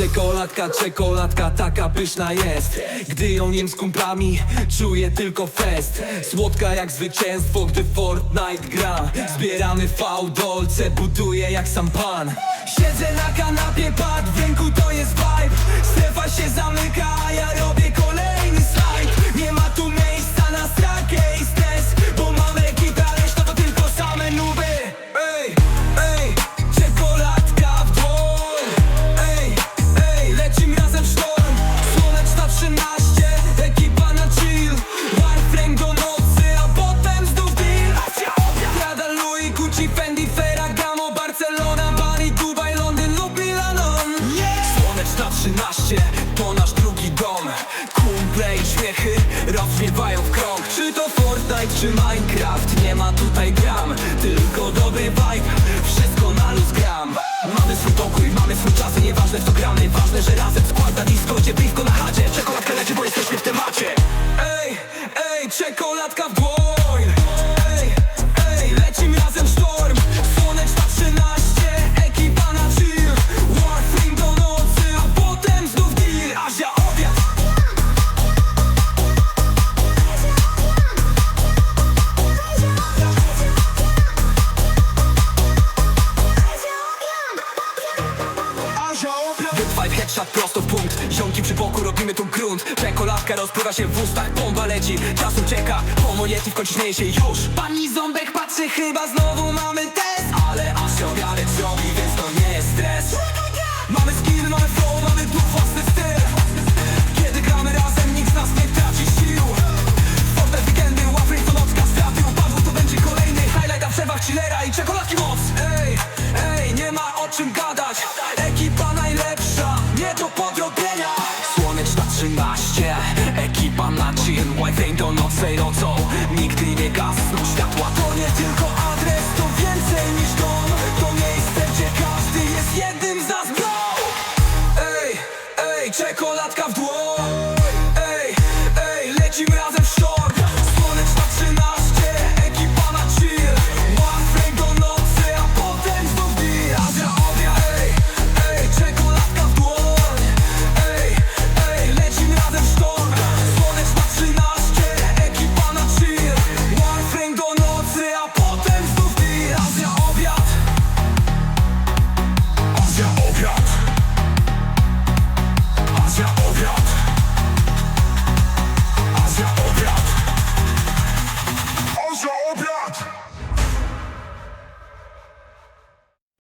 Czekoladka, czekoladka taka pyszna jest. Gdy ją jem z kumplami, czuję tylko fest. Słodka jak zwycięstwo, gdy Fortnite gra. Zbieramy fałdolce, buduję jak sam pan. Siedzę na kanapie, pad w ręku to jest vibe. Strefa się 313 to nasz drugi dom. Kumple i śmiechy rozwiewają w krąg. Czy to Fortnite czy Minecraft, nie ma tutaj gram. Tylko dobry vibe Headshot prosto w punkt. Ziomki przy boku robimy tu grunt. Czekoladka rozpływa się w ustach Bomba leci, czas ucieka Pomonieti w końcu śmieje się już. Pani Ząbek patrzy, chyba znowu mamy test. Ale Asia wiarę robi, więc to nie jest stres. Mamy skill, mamy flow, mamy tu własny styl. Kiedy gramy razem, nikt z nas nie traci sił. Forte weekendy, łapy to nocka Straty. Upadło, to będzie kolejny highlight A w przerwach chillera i czekoladki tonącej nocą Nigdy nie gasną światła. To nie tylko adres, to więcej niż dom. To miejsce, gdzie każdy jest jednym z nas. Bro Ej, ej, czekoladka w dłoń.